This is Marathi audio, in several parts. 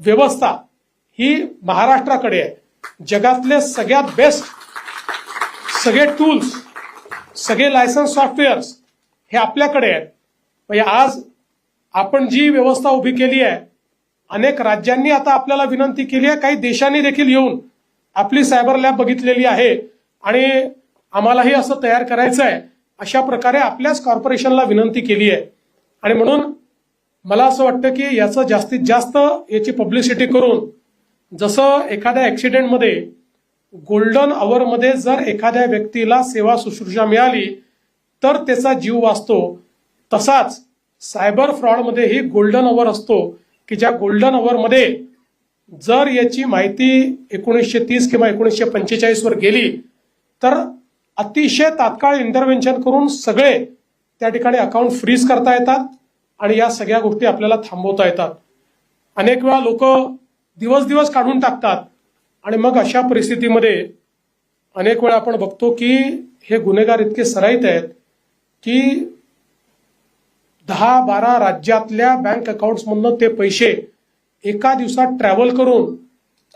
व्यवस्था ही महाराष्ट्राकडे आहे. जगातले सगळ्यात बेस्ट सगळे टूल्स सगळे लायसन्स सॉफ्टवेअर्स हे आपल्याकडे आहेत. म्हणजे आज आपण जी व्यवस्था उभी केली आहे अनेक राज्यांनी आता आपल्याला विनंती केली आहे काही देशांनी देखील येऊन आपली सायबर लॅब बघितलेली आहे आणि आम्हालाही असं तयार करायचं आहे अशा प्रकारे आपल्याच कॉर्पोरेशनला विनंती केली आहे. आणि म्हणून मला असं वाटतं की याचं जास्तीत जास्त याची पब्लिसिटी करून जसं एखाद्या ॲक्सिडेंटमध्ये गोल्डन आवरमध्ये जर एखाद्या व्यक्तीला सेवा शुश्रूषा मिळाली तर त्याचा जीव वाचतो. तसाच सायबर फ्रॉडमध्येही गोल्डन अवर असतो की ज्या गोल्डन अवरमध्ये जर याची माहिती एकोणीसशे तीस किंवा एकोणीसशे पंचेचाळीस वर गेली तर अतिशय तात्काळ इंटरव्हेन्शन करून सगळे त्या ठिकाणी अकाउंट फ्रीज करता येतात. आणि या सगळ्या गोष्टी आपल्याला थांबवता येतात. अनेक वेळा लोक दिवस दिवस काढून टाकतात. आणि मग अशा परिस्थितीमध्ये अनेक वेळा आपण बघतो की हे गुन्हेगार इतके सराईत आहेत की दहा बारा राज्यातल्या बँक अकाउंट्समधनं ते पैसे एका दिवसात ट्रॅव्हल करून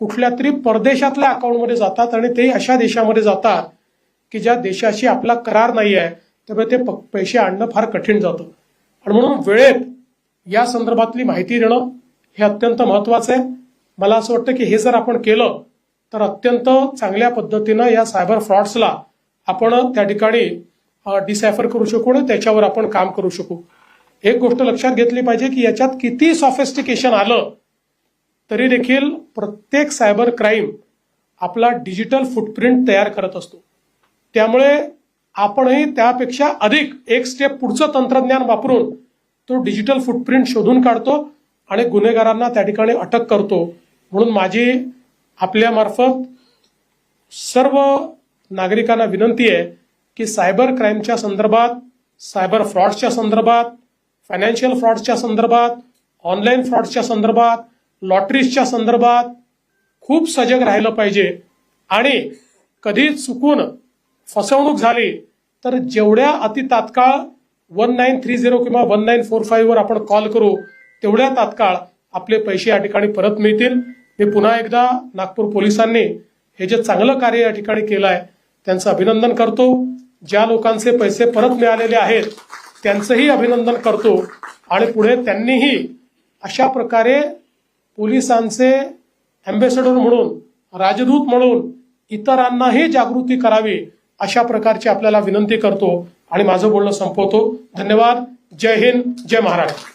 कुठल्या तरी परदेशातल्या अकाउंटमध्ये जातात आणि ते अशा देशामध्ये जातात की ज्या देशाशी आपला करार नाही आहे त्यामुळे ते पैसे आणणं फार कठीण जातं. आणि म्हणून वेळेत या संदर्भातली माहिती देणं हे अत्यंत महत्वाचं आहे. मला असं वाटतं की हे जर आपण केलं तर अत्यंत चांगल्या पद्धतीनं या सायबर फ्रॉड्सला आपण त्या ठिकाणी डिसायफर करू शकू आणि त्याच्यावर आपण काम करू शकू. एक गोष्ट लक्षात घेतली पाहिजे की याच्यात किती सॉफिस्टिकेशन आलं तरी देखील प्रत्येक सायबर क्राईम आपला डिजिटल फुटप्रिंट तयार करत असतो. त्यामुळे आपणही त्यापेक्षा अधिक एक स्टेप पुढचं तंत्रज्ञान वापरून तो डिजिटल फुटप्रिंट शोधून काढतो आणि गुन्हेगारांना त्या ठिकाणी अटक करतो. म्हणून माझी आपल्यामार्फत सर्व नागरिकांना विनंती आहे की सायबर क्राईमच्या संदर्भात सायबर फ्रॉड्सच्या संदर्भात फायनान्शियल फ्रॉड्सच्या संदर्भात ऑनलाईन फ्रॉड्सच्या संदर्भात लॉटरीजच्या संदर्भात खूप सजग राहिलं पाहिजे आणि कधी चुकून फसवणूक झाली तर जेवढ्या अति तात्काळ वन नाईन थ्री झिरो किंवा वन नाईन फोर फाईव्ह वर आपण कॉल करू तेवढ्या तात्काळ आपले पैसे या ठिकाणी परत मिळतील. मी पुन्हा एकदा नागपूर पोलिसांनी हे जे चांगलं कार्य या ठिकाणी केलं आहे त्यांचं अभिनंदन करतो. ज्या लोकांचे पैसे परत मिळालेले आहेत त्यांचंही अभिनंदन करतो. आणि पुढे त्यांनीही अशा प्रकारे पोलिसांचे अँबेसेडर म्हणून राजदूत म्हणून इतरांनाही जागृती करावी अशा प्रकारची आपल्याला विनंती करतो आणि माझं बोलणं संपवतो. धन्यवाद. जय हिंद. जय महाराष्ट्र.